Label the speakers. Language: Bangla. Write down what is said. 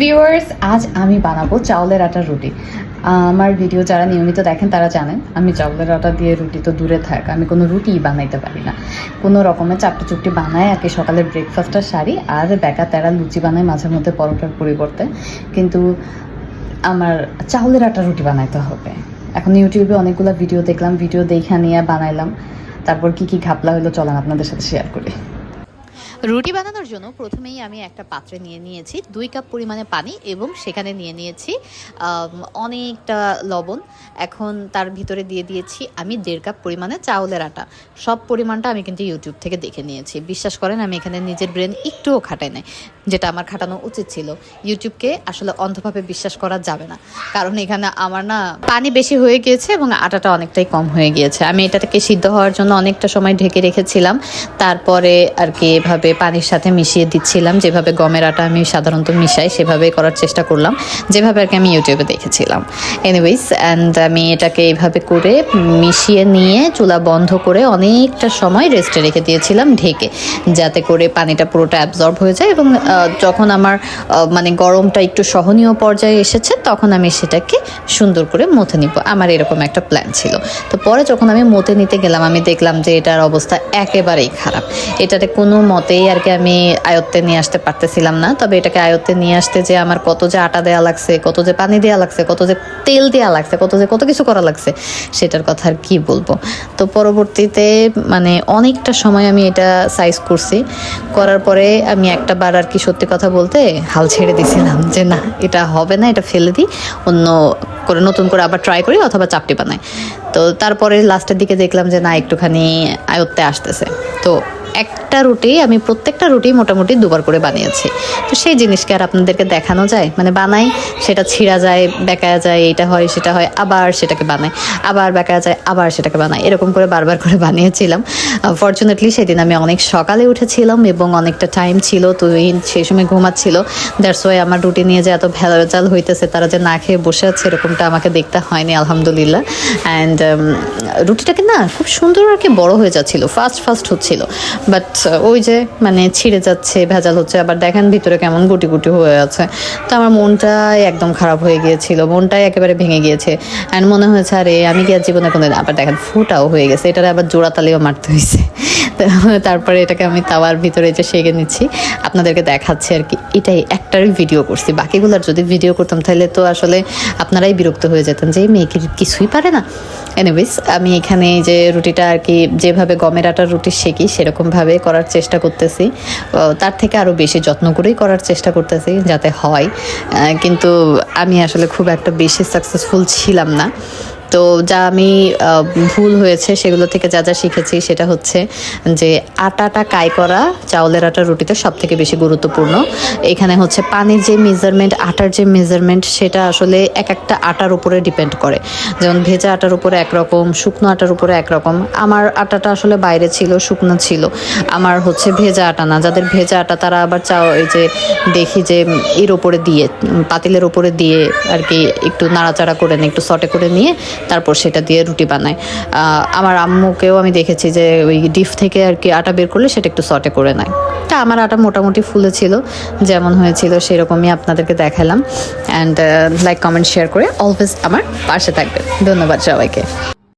Speaker 1: ভিউয়ার্স আজ আমি বানাবো চাউলের আটার রুটি। আমার ভিডিও যারা নিয়মিত দেখেন তারা জানেন, আমি চাউলের আটা দিয়ে রুটি তো দূরে থাক, আমি কোনো রুটিই বানাইতে পারি না। কোনো রকমের চাপটি চুপটি বানাই আর কি সকালের ব্রেকফাস্টটা সারি, আর বেকা তেরা লুচি বানাই মাঝে মধ্যে পরোটার পরিবর্তে। কিন্তু আমার চাউলের আটা রুটি বানাইতে হবে। এখন ইউটিউবে অনেকগুলো ভিডিও দেখলাম ভিডিও দেখা নিয়ে বানাইলাম। তারপর কি কি ঘাপলা হলো চলেন আপনাদের সাথে শেয়ার করি।
Speaker 2: রুটি বানানোর জন্য প্রথমেই আমি একটা পাত্রে নিয়ে নিয়েছি দুই কাপ পরিমাণে পানি এবং সেখানে নিয়ে নিয়েছি অনেকটা লবণ। এখন তার ভিতরে দিয়ে দিয়েছি আমি দেড় কাপ পরিমাণে চাউলের আটা। সব পরিমাণটা আমি কিন্তু ইউটিউব থেকে দেখে নিয়েছি। বিশ্বাস করেন, আমি এখানে নিজের ব্রেন একটুও খাটাই নাই, যেটা আমার খাটানো উচিত ছিল। ইউটিউবকে আসলে অন্ধভাবে বিশ্বাস করা যাবে না। কারণ এখানে আমার না পানি বেশি হয়ে গিয়েছে এবং আটাটা অনেকটাই কম হয়ে গিয়েছে। আমি এটাকে সিদ্ধ হওয়ার জন্য অনেকটা সময় ঢেকে রেখেছিলাম। তারপরে আর কি এভাবে পানির সাথে মিশিয়ে দিচ্ছিলাম। যেভাবে গমের আটা আমি সাধারণত মিশাই সেভাবে করার চেষ্টা করলাম। যেভাবে আর কি আমি ইউটিউবে দেখেছিলাম। এনিওয়েজ অ্যান্ড আমি এটাকে এইভাবে করে মিশিয়ে নিয়ে চুলা বন্ধ করে অনেকটা সময় রেস্টে রেখে দিয়েছিলাম ঢেকে, যাতে করে পানিটা পুরোটা অ্যাবজর্ব হয়ে যায় এবং যখন আমার মানে গরমটা একটু সহনীয় পর্যায়ে এসেছে, তখন আমি সেটাকে সুন্দর করে মথে নিব। আমার এরকম একটা প্ল্যান ছিল। তো পরে যখন আমি মতে নিতে গেলাম, আমি দেখলাম যে এটার অবস্থা একেবারেই খারাপ। এটাতে কোনো মতেই আর কি আমি আয়ত্তে নিয়ে আসতে পারতেছিলাম না। তবে এটাকে আয়ত্তে নিয়ে আসতে যে আমার কত যে আটা দেওয়া লাগছে, কত যে পানি দেওয়া লাগছে, কত যে তেল দেওয়া লাগছে, কত যে কত কিছু করা লাগছে, সেটার কথা আর কি বলব। তো পরবর্তীতে মানে অনেকটা সময় আমি এটা সাইজ করছি। করার পরে আমি একটা বার আর কি সত্যি কথা বলতে হাল ছেড়ে দিয়েছিলাম যে না, এটা হবে না, এটা ফেলে দিই, অন্য করে নতুন করে আবার ট্রাই করি অথবা চাপটি বানাই। তো তারপরে লাস্টের দিকে দেখলাম যে না, একটুখানি আয়ত্তে আসতেছে। তো একটা রুটি, আমি প্রত্যেকটা রুটি মোটামুটি দুবার করে বানিয়েছি। তো সেই জিনিসকে আর আপনাদেরকে দেখানো যায়? মানে বানাই, সেটা ছিঁড়া যায় বেঁকা যায়, এটা হয়, সেটা হয়, আবার সেটাকে বানাই। আবার বেঁকা যায়, আবার সেটাকে বানাই। এরকম করে বারবার করে বানিয়েছিলাম। ফর্চুনেটলি সেদিন আমি অনেক সকালে উঠেছিলাম এবং অনেকটা টাইম ছিল, তো সেই সময় ঘুমাচ্ছিল। দ্যাটস ওয়াই আমার রুটি নিয়ে যে এত ভেজাল হইতেছে, তারা যে না খেয়ে বসে আছে, এরকমটা আমাকে দেখতে হয়নি, আলহামদুলিল্লাহ। অ্যান্ড রুটিটাকে না খুব সুন্দর আর কি বড় হয়ে যাচ্ছিল ফাস্ট ফাস্ট হচ্ছিল। বাট ওই যে মানে ছিঁড়ে যাচ্ছে, ভেজাল হচ্ছে, আবার দেখেন ভিতরে কেমন গুটি গুটি হয়ে আছে। তো আমার মনটাই একদম খারাপ হয়ে গিয়েছিল, মনটাই একেবারে ভেঙে গিয়েছে। অ্যান্ড মনে হয়েছে, আরে আমি কি আর জীবনে কোনো আবার দেখেন, ফুটাও হয়ে গেছে, এটার আবার জোড়াতালিও মারতে হয়েছে তারপরে এটাকে আমি তাওয়ার ভিতরে যে সেগে নিচ্ছি, আপনাদেরকে দেখাচ্ছি আর কি। এটাই একটারই ভিডিও করছি। বাকিগুলোর যদি ভিডিও করতাম, তাহলে তো আসলে আপনারাই বিরক্ত হয়ে যেতেন যে, এই মেয়ে কি কিছুই পারে না? এনিওয়েজ আমি এখানে যে রুটিটা আর কি, যেভাবে গমের আটার রুটি শেখি সেরকমভাবে করার চেষ্টা করতেছি। তার থেকে আরও বেশি যত্ন করেই করার চেষ্টা করতেছি, যাতে হয়। কিন্তু আমি আসলে খুব একটা বেশি সাকসেসফুল ছিলাম না। তো যা আমি ভুল হয়েছে সেগুলো থেকে যা যা শিখেছি সেটা হচ্ছে যে আটাটা কাই করা চাউলের আটা রুটিতে সব থেকে বেশি গুরুত্বপূর্ণ। এখানে হচ্ছে পানির যে মেজারমেন্ট আটার যে মেজারমেন্ট সেটা আসলে এক একটা আটার উপরে ডিপেন্ড করে। যেমন ভেজা আটার উপরে একরকম, শুকনো আটার উপরে একরকম। আমার আটাটা আসলে বাইরে ছিল, শুকনো ছিল। আমার হচ্ছে ভেজা আটা না। যাদের ভেজা আটা তারা আবার চাও, এই যে দেখি যে এর ওপরে দিয়ে পাতিলের ওপরে দিয়ে আর কি একটু নাড়াচাড়া করে নিয়ে, একটু সটে করে নিয়ে তারপর সেটা দিয়ে রুটি বানায়। আমার আম্মুকেও আমি দেখেছি যে ওই ডিপ থেকে আর কি আটা বের করলে সেটা একটু সটে করে নেয়। তা আমার আটা মোটামুটি ফুলে ছিল, যেমন হয়েছিল সেরকমই আপনাদেরকে দেখালাম। অ্যান্ড লাইক কমেন্ট শেয়ার করে অলওয়েজ আমার পাশে থাকবেন। ধন্যবাদ সবাইকে।